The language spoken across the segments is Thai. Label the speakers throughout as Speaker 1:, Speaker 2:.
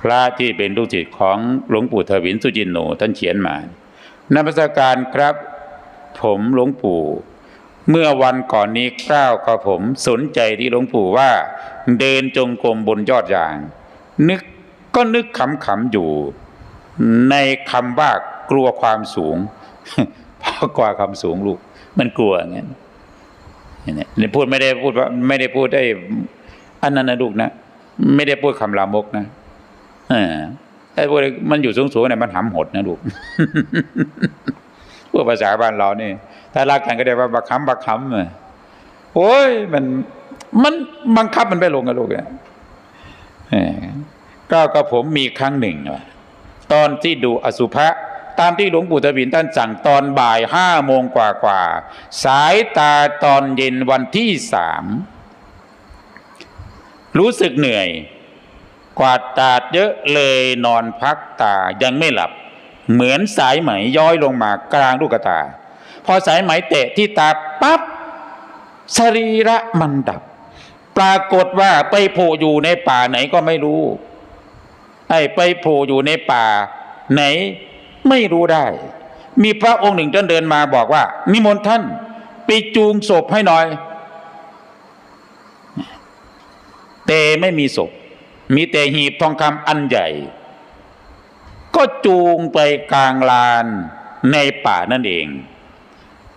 Speaker 1: พระที่เป็นลูกศิษย์ของหลวงปู่ทวินสุจินโนท่านเขียนมานักพิการครับ ผมหลวงปู่ เมื่อวันก่อนนี้กล้าวกับผมสนใจที่หลวงปู่ว่า เดินจงกรมบนยอดยาง นึกก็นึกขำๆอยู่ ในคำว่ากลัวความสูงเพราะกลัวความสูงลูก มันกลัวอย่างนั้นเนี่ยเนี่ยพูดไม่ได้พูดว่าไม่ได้พูดได้ อันนั้นนะลูกนะ ไม่ได้พูดคำลามกนะเออไอ้พวกมันอยู่สูงๆเนี่ยมันหำหดนะลูกพวกภาษาบ้านเรานี่ ถ้ารักกันก็ได้ว่าบักคำบักคำอะโอ้ยมันมันบังคับมันไปลงกับลูกเนี่ยเออก็กับผมมีครั้งหนึ่งตอนที่ดูอสุภะตามที่หลวงปู่ทวินท่านสั่งตอนบ่ายห้าโมงกว่ากว่าๆสายตาตอนเย็นวันที่สาม รู้สึกเหนื่อย กวาดตาดเยอะเลยนอนพักตายังไม่หลับ เหมือนสายไหมย้อยลงมากลางลูกตา พอสายไหมเตะที่ตาปั๊บสรีระมันดับ ปรากฏว่าไปโผล่อยู่ในป่าไหนก็ไม่รู้ไอ้ไปโผล่อยู่ในป่า ไหนไม่รู้ได้ มีพระองค์หนึ่งท่านเดินมาบอกว่านิมนต์ท่าน ไปจูงศพให้หน่อย แต่ไม่มีศพ มีแต่หีบทองคำอันใหญ่ ก็จูงไปกลางลานในป่านั่นเอง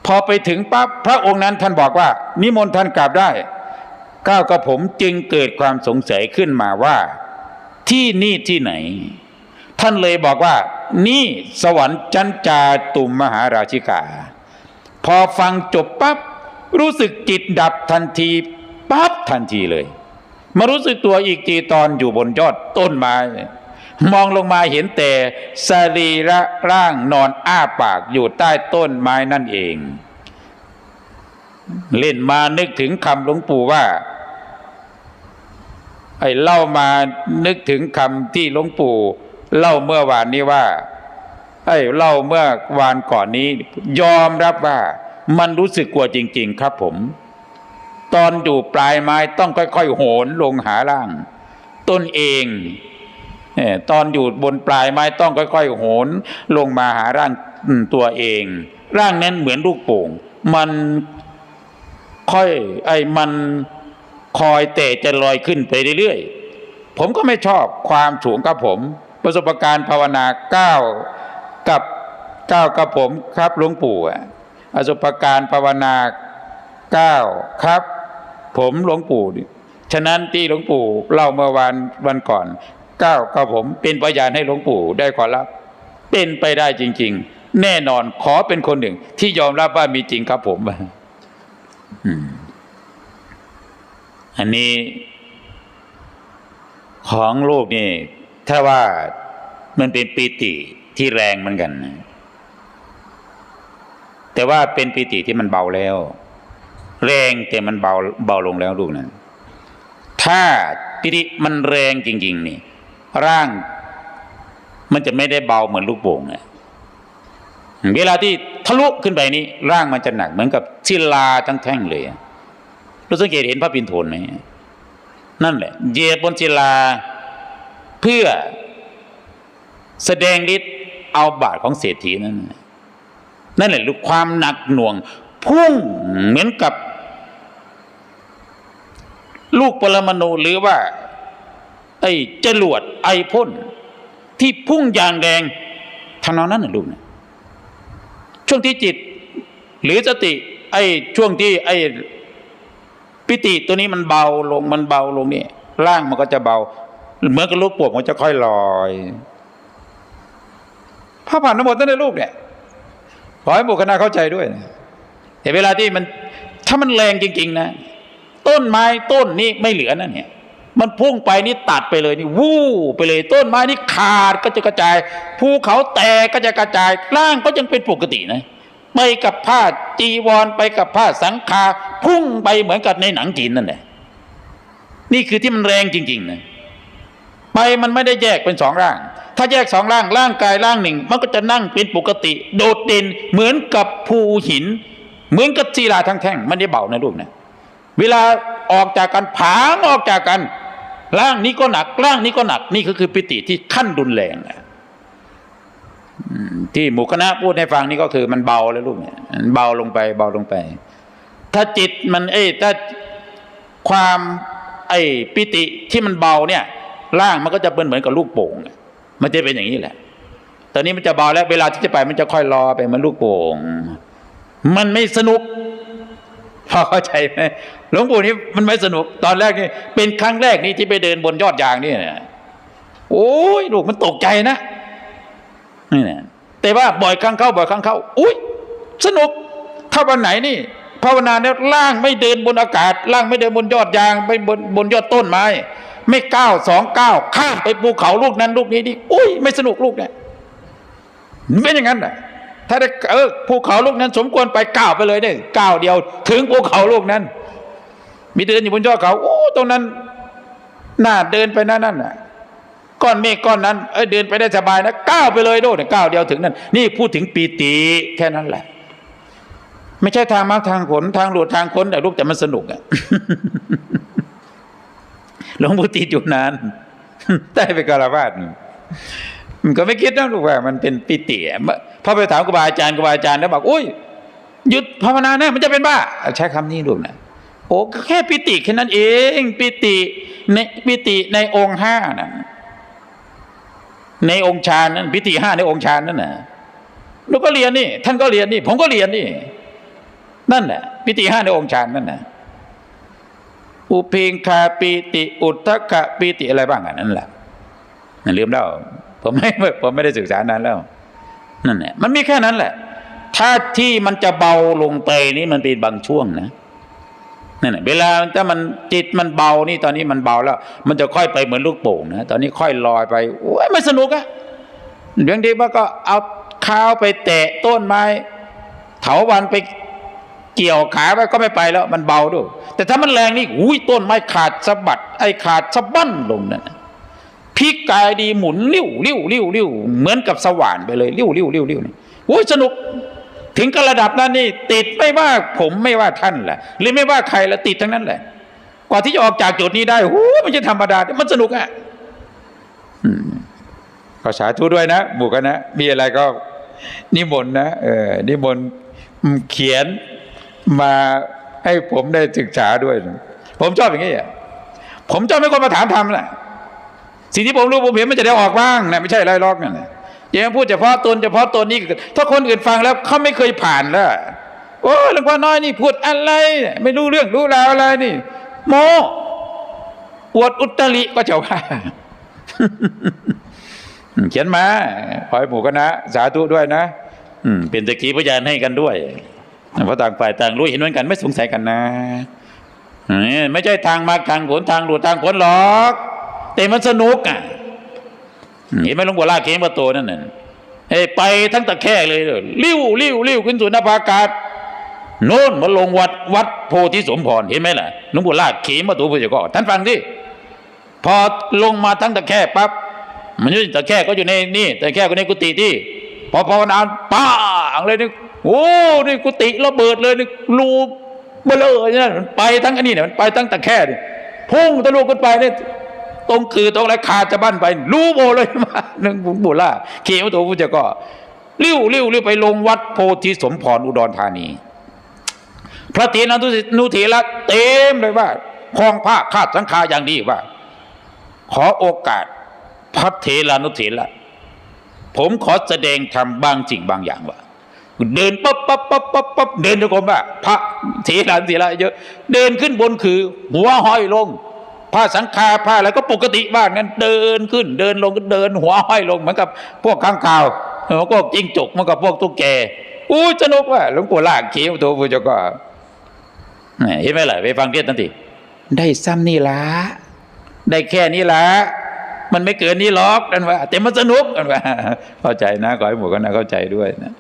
Speaker 1: พอไปถึงปั๊บพระองค์นั้นท่านบอกว่า นิมนต์ท่านกลับได้ ก้าวกับผมจึงเกิดความสงสัยขึ้นมาว่า ที่นี่ที่ไหน ท่านเลยบอกว่า นี่สวรรค์จันจาตุมมหาราชิกา พอฟังจบปั๊บรู้สึกจิตดับทันทีปั๊บทันทีเลย มารู้สึกตัวอีกทีตอนอยู่บนยอดต้นไม้มองลงมาเห็นแต่สรีระร่างนอนอ้าปากอยู่ใต้ต้นไม้นั่นเอง เล่นมานึกถึงคำหลวงปู่ว่า ไอ้เล่ามานึกถึงคำที่หลวงปู่ เล่าเมื่อวานนี้ว่า ไอ้เล่าเมื่อวานก่อนนี้ ยอมรับว่ามันรู้สึกกลัวจริง ๆ ครับผม ตอนอยู่ปลายไม้ต้องค่อยๆโหนลงหาล่าง ต้นเองเอ่อตอนอยู่บนปลายไม้ต้องค่อยๆโหนลงมาหาร่างตัวเอง ร่างนั้นเหมือนลูกโป่ง มันค่อยไอ้มันคอยแต่จะลอยขึ้นไปเรื่อยๆ ผมก็ไม่ชอบความสูงกับผม ประสบการณ์ภาวนาก้าวกับก้าวกับผมครับหลวงปู่อะประสบการณ์ภาวนาก้าวครับ ผมหลวงปู่ฉะนั้นที่หลวงปู่เล่าเมื่อวันวันก่อนเก้าก็ผมเป็นพยานให้หลวงปู่ได้ขอรับ เป็นไปได้จริง ๆ แน่นอนขอเป็นคนหนึ่ง ที่ยอมรับว่ามีจริงครับผมอันนี้ ของโลกนี่ ถ้าว่ามันเป็นปีติที่แรงเหมือนกัน แต่ว่าเป็นปีติที่มันเบาแล้ว แรงแต่มันเบาเบาลงแล้วลูกนั้น ถ้าปิติมันแรงจริง ๆ นี่ ร่างมันจะไม่ได้เบาเหมือนลูกโป่งนะเวลาที่ทะลุขึ้นไปนี่ร่างมันจะหนักเหมือนกับศิลาทั้งแท่งเลยอะเราสังเกตเห็นพระปิ่นโทนไหมนั่นแหละเหยียบบนศิลาเพื่อแสดงฤทธิ์เอาบาทของเศรษฐีนั่นน่ะนั่นแหละลูกความหนักหน่วงพุ่งเหมือนกับ ลูกปรมาณูหรือว่า ไอ้จรวดไอพ่นที่พุ่งอย่างแรงทางนองนั้นน่ะลูกนะช่วงที่จิต หรือสติ ไอ้ช่วงที่ ไอ้ปิติตัวนี้มันเบาลงมันเบาลงนี่ร่างมันก็จะเบาเหมือนกับลูกป่งมันจะค่อยลอยพระผ่านทั้งหมดตั้งในรูปเนี่ยขอให้บุคคลเข้าใจด้วยแต่เวลาที่มันถ้ามันแรงจริง ๆ นะ ต้นไม้ต้นนี้ไม่เหลือนั่นเนี่ยมันพุ่งไปนี่ตัดไปเลยนี่วู้ไปเลยต้นไม้นี่ขาดก็จะกระจายภูเขาแตกก็จะกระจายร่างก็ยังเป็นปกตินะไปกับผ้าจีวรไปกับผ้าสังคาพุ่งไปเหมือนกับในหนังจีนนั่นแหละนี่คือที่มันแรงจริงๆนะไปมันไม่ได้แยกเป็นสองร่าง ถ้าแยกสองร่างร่างกายร่างหนึ่ง มันก็จะนั่งเป็นปกติ โดดเด่นเหมือนกับภูหิน เหมือนกับศิลาทั้งแท่งมันได้เบานะลูกนะ เวลาออกจากกันผางออกจากกันร่างนี้ก็หนักร่างนี้ก็หนักนี่ก็คือปิติที่ขั้นรุนแรงที่หมู่คณะพูดให้ฟังนี่ก็คือมันเบาแล้วลูกเนี่ยมันเบาลงไป เบาลงไป ถ้าจิตมัน เอ้ถ้าความไอ้ปิติที่มันเบาเนี่ยร่างมันก็จะเป็นเหมือนกับลูกโป่งมันจะเป็นอย่างนี้แหละ ตอนนี้มันจะเบาแล้ว เวลาที่จะไปมันจะค่อยรอไปเหมันลูกโป่ง มันไม่สนุก พอเข้าใจไหมหลวงปู่นี่มันไม่สนุกตอนแรกนี่เป็นครั้งแรกนี่ที่ไปเดินบนยอดยางนี่นะโอ้ยลูกมันตกใจนะนี่นะแต่ว่าบ่อยครั้งเข้าบ่อยครั้งเข้า อุ้ยสนุก ถ้าวันไหนนี่ภาวนาเนี่ยล่างไม่เดินบนอากาศ ล่างไม่เดินบนยอดยางไปบนบนยอดต้นไม้ ไม่ก้าวสองก้าวข้ามไปภูเขาลูกนั้นลูกนี้ดิอุ้ยไม่สนุกลูกเนี่ยมันเป็นอย่างนั้นแหละ ถ้าได้เออภูเขาลูกนั้น สมควรไปก้าวไปเลยเนี่ยก้าวเดียว ถึงภูเขาลูกนั้น มีเดินอยู่บนยอดเขา โอ้ตรงนั้นน่าเดินไปนั่นนั่นน่ะก้อนเมฆก้อนนั้นเออเดินไปได้สบายนะก้าวไปเลยโดดก้าวเดียวถึงนั่นนี่พูดถึงปีติแค่นั้นแหละ ไม่ใช่ทางมาทางผลทางหลวดทางค้นแต่ลูกแต่มันสนุกอะหลวงปู่ติดอยู่นานได้ไปกาลวาด มันก็ไม่คิดนะลูกว่ามันเป็นปิติพอไปถามครูบาอาจารย์ครูบาอาจารย์แล้วบอกอุ้ยหยุดภาวนานะมันจะเป็นบ้า ใช้คำนี้ลูกนะโอ้แค่ปิติแค่นั้นเองปิติในปิติในองค์ห้านะในองค์ฌานนั้นปิติห้าในองค์ฌานนั่นน่ะลูกก็เรียนนี่ ท่านก็เรียนนี่ ผมก็เรียนนี่ นั่นแหละปิติห้าในองค์ฌานนั่นน่ะอุเพงคาปิติ อุทธกะปิติอะไรบ้างอะนั่นแหละนั่นลืมแล้ว ผมไม่ผมไม่ได้ศึกษานานแล้วนั่นแหละมันมีแค่นั้นแหละ ถ้าที่มันจะเบาลงไปนี่มันเป็นบางช่วงนะนั่นแหละเวลาถ้ามันจิตมันเบานี่ตอนนี้มันเบาแล้ว มันจะค่อยไปเหมือนลูกโป่งนะตอนนี้ค่อยลอยไปโอ้ยไม่สนุกอะเรื่องดีว่าก็เอาข้าวไปแตะต้นไม้เถาวันไปเกี่ยวขาไปก็ไม่ไปแล้ว มันเบาด้วยแต่ถ้ามันแรงนี่อุ้ยต้นไม้ขาดสะบัดไอ้ขาดสะบั้นลงนั่นนะ ลิกกายดีหมุนเลี้ยวเลี้ยวเลี้ยวเลี้ยวเหมือนกับสว่านไปเลยเลี้ยวเลี้ยวเลี้ยวเลี้ยวนี่โอ้ยสนุกถึงกระดับนั้นนี่ ติดไม่ว่าผมไม่ว่าท่านแหละหรือไม่ว่าใครละติดทั้งนั้นแหละ กว่าที่จะออกจากจุดนี้ได้โอ้ไม่ใช่ธรรมดา มันสนุกอะขอสาธุด้วยนะหมู่กันนะมีอะไรก็นิมนต์นะเออนิมนต์เขียนมาให้ผมได้ศึกษาด้วย ผมชอบอย่างนี้อะผมชอบให้คนมาถามทำแหละ สิ่งที่ผมรู้ผมเห็นมันจะได้ออกบ้างนะไม่ใช่ไรลอกนั่นอย่าพูดเฉพาะตนเฉพาะตนนี่ถ้าคนอื่นฟังแล้วเขาไม่เคยผ่านแล้วโอ้หลวงพ่อน้อยนี่พูดอะไร ไม่รู้เรื่องรู้ราวอะไรนี่ โมอวดอุตริก็เจะว่าเขียนมาขอให้หมู่คณะสาธุด้วยนะอืมเป็นตะกี้พยานให้กันด้วยเพราะต่างฝ่ายต่างรู้เห็นเหมือนกันไม่สงสัยกันนะไม่ใช่ทางมาทางผลทางหลุดทางผลหรอก แต่มันสนุกอะเห็นไหมหลวงปู่ล่าเขมประโตนั่นน่ะเฮ้ยไปทั้งตะแคร่เลยลิ้วลิ้วลิ้วขึ้นสู่นภาอากาศโน่นมาลงวัดวัดโพธิสมพรเห็นไหมล่ะหลวงปู่ล่าเขมประตูพุทธเจ้าท่านฟังดิพอลงมาทั้งตะแคร่ปั๊บมันอยู่แต่แค่ก็อยู่ในนี่แต่แค่ก็ในกุฏิที่พอภาวนาป้าอังเลยนี่โอ้นี่กุฏิระเบิดเลยนี่รูเบลอเนี่ยมันไปทั้งอันนี้เนี่ยมันไปทั้งตะแค่นี่พุ่งทะลุขึ้นไปเนี่ย ตรงคือตรงไรขาดจะบั้นไป รู้โบเลยมาหนึ่งบุญล่าเขียวตัวผู้จะก็ริ้วริ้วริ้วไปลงวัดโพธิสมพรอุดรธานี พระเถรนุเถระเต็มเลยว่าคลองผ้าคาดสังฆาอย่างดีว่า ขอโอกาสพระเถรานุเถระผมขอแสดงธรรมบางสิ่งบางอย่างว่าเดินปั๊บปั๊บปั๊บปั๊บปั๊บเดินทุกคนว่าพระเถรานุเถระเยอะ เดินขึ้นบนคือ หัวห้อยลง ผ้าสังฆาผ้าอะไรก็ปกติบ้างนั้นเดินขึ้น เดินลงก็เดินหัวห้อยลงเหมือนกับพวกข้างข่าวมันก็จิ้งจกเหมันกับพวกตุ๊กแกอู้สนุกว่ะหลวงปู่ลากเขียวตัวผู้เจ้าก็เห็นไหมล่ะไปฟังเทศน์นั่นทีได้ซ้ำนี่ละได้แค่นี้ละมันไม่เกินนี้หรอกนั่นว่าแต่มันสนุกนั่นว่าเข้าใจนะขอให้หมู่ก็นะเข้าใจด้วยนะ